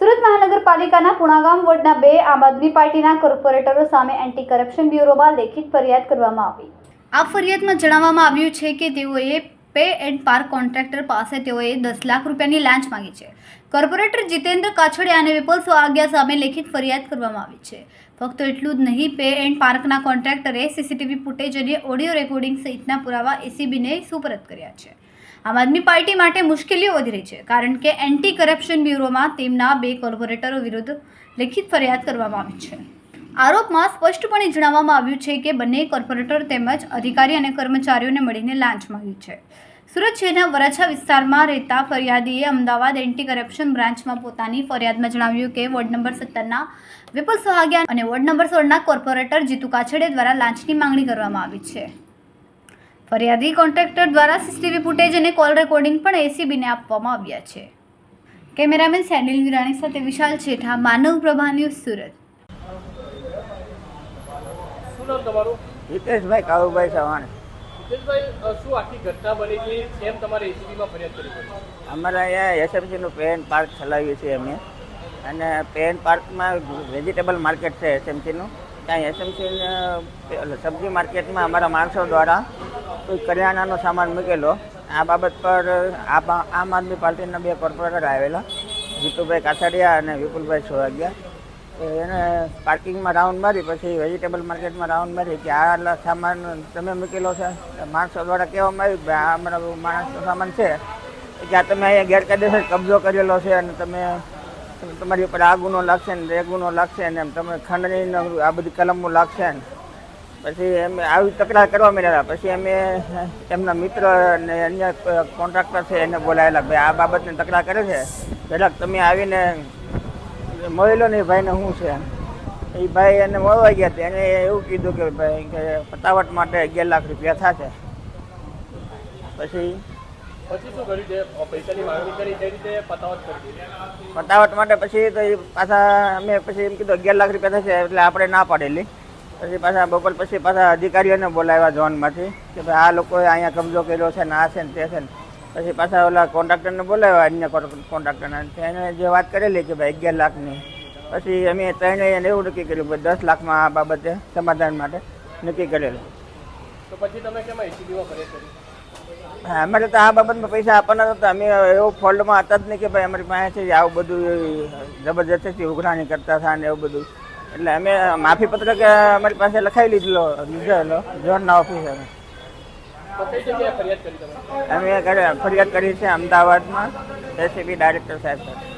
સુરત મહાનગરપાલિકાના પુણાગામ વોર્ડના બે આમ આદમી પાર્ટીના કોર્પોરેટરો સામે એન્ટી કરપ્શન બ્યુરોમાં લેખિત ફરિયાદ કરવામાં આવી. આ ફરિયાદમાં જણાવવામાં આવ્યું છે કે તેઓએ પે એન્ડ પાર્ક કોન્ટ્રાક્ટર પાસે તેઓએ દસ લાખ રૂપિયાની લાંચ માંગી છે. કોર્પોરેટર જીતેન્દ્ર કાછડિયા અને વિપુલ સોઆગ્યા સામે લેખિત ફરિયાદ કરવામાં આવી છે. ફક્ત એટલું જ નહીં, પે એન્ડ પાર્કના કોન્ટ્રાક્ટરે સીસીટીવી ફૂટેજ અને ઓડિયો રેકોર્ડિંગ સહિતના પુરાવા એસીબીને સુપરત કર્યા છે. આમ આદમી પાર્ટી માટે મુશ્કેલીઓ વધી રહી છે, કારણ કે એન્ટી કરપ્શન બ્યુરોમાં તેમના બે કોર્પોરેટરો વિરુદ્ધ લેખિત ફરિયાદ કરવામાં આવી છે. આરોપમાં સ્પષ્ટપણે જણાવવામાં આવ્યું છે કે બંને કોર્પોરેટર તેમજ અધિકારી અને કર્મચારીઓને મળીને લાંચ માંગી છે. સુરત શહેરના વરાછા વિસ્તારમાં રહેતા ફરિયાદીએ અમદાવાદ એન્ટી કરપ્શન બ્રાન્ચમાં પોતાની ફરિયાદમાં જણાવ્યું કે વોર્ડ નંબર સત્તરના વિપુલ સોહાગિયા અને વોર્ડ નંબર સોળના કોર્પોરેટર જીતુ કાછડે દ્વારા લાંચની માંગણી કરવામાં આવી છે. ફરિયાદી કોન્ટ્રાક્ટર દ્વારા સીસીટીવી ફૂટેજ અને કોલ રેકોર્ડિંગ પણ એસીબીને આપવામાં આવ્યા છે. કેમેરામેન સેનિલ વિરાણી સાથે વિશાલ છેઠા માનવ પ્રભા ન્યૂઝ સુરત. શું નામ તમારું? હિતેશભાઈ કાળુભાઈ ચૌહાણ. અમારે અહીંયા એસએમસીનું પેન પાર્ક ચલાવીએ છીએ અમે. અને પેન પાર્કમાં વેજીટેબલ માર્કેટ છે એસએમસીનું ત્યાં એસએમસી સબ્જી માર્કેટમાં અમારા માણસો દ્વારા કોઈ કરિયાણાનો સામાન મૂકેલો. આ બાબત પર આમ આદમી પાર્ટીના બે કોર્પોરેટર આવેલા. જીતુભાઈ કાછડિયા અને વિપુલભાઈ સોહાગિયા. એને પાર્કિંગમાં રાઉન્ડ મારી, પછી વેજીટેબલ માર્કેટમાં રાઉન્ડ મારી કે આ સામાન તમે મૂકેલો છે. માણસો દ્વારા કહેવામાં આવ્યું કે આ અમારા માણસનો સામાન છે. કે આ તમે અહીંયા ગેરકાયદેસર કબજો કરેલો છે અને તમે તમારી ઉપર આ ગુનો લાગશે ને એ ગુનો લાગશે ને એમ તમે ખંડણી આ બધી કલમો લાગશે ને. પછી એમ આવી તકરાર કરવા માંડ્યા. પછી અમે એમના મિત્ર અને અન્ય કોન્ટ્રાક્ટર છે એને બોલાયેલા ભાઈ આ બાબતને તકરાર કરે છે. પહેલાં તમે આવીને મળેલો ને ભાઈને શું છે એ ભાઈ એને મળવા ગયા હતા. એને એવું કીધું કે ભાઈ કે પતાવટ માટે અગિયાર લાખ રૂપિયા થશે. પછી? પતાવટ માટે પછી તો એ પાછા અમે પછી એમ કીધું અગિયાર લાખ રૂપિયા થશે એટલે આપણે ના પાડેલી. પછી પાછા બપોર પછી પાછા અધિકારીઓને બોલાવ્યા ઝોનમાંથી કે ભાઈ આ લોકોએ અહીંયા કબજો કર્યો છે ને આ છે ને તે છે ને. પછી પાછા ઓલા કોન્ટ્રાક્ટરને બોલાવ્યા અન્ય કોન્ટ્રાક્ટરને. એને જે વાત કરેલી કે ભાઈ અગિયાર લાખની. પછી અમે ત્રણેય એવું નક્કી કર્યું ભાઈ દસ લાખમાં આ બાબતે સમાધાન માટે નક્કી કરેલું. તો પછી તમે કેમ હા, અમારે તો આ બાબતમાં પૈસા આપવાના હતા. અમે એવો ફોલ્ડમાં હતા જ નહીં કે ભાઈ અમારી પાસે છે આવું બધું જબરજસ્તી ઉઘરાણી કરતા હતા ને એવું બધું. એટલે અમે માફી પત્રક અમારી પાસે લખાવી લીધેલો લીધેલો ઝોનના ઓફિસરે તો કઈ જગ્યાએ ફરિયાદ કરી તમે અમે ફરિયાદ કરી છે અમદાવાદમાં એસીબી ડાયરેક્ટર સાહેબ સાથે.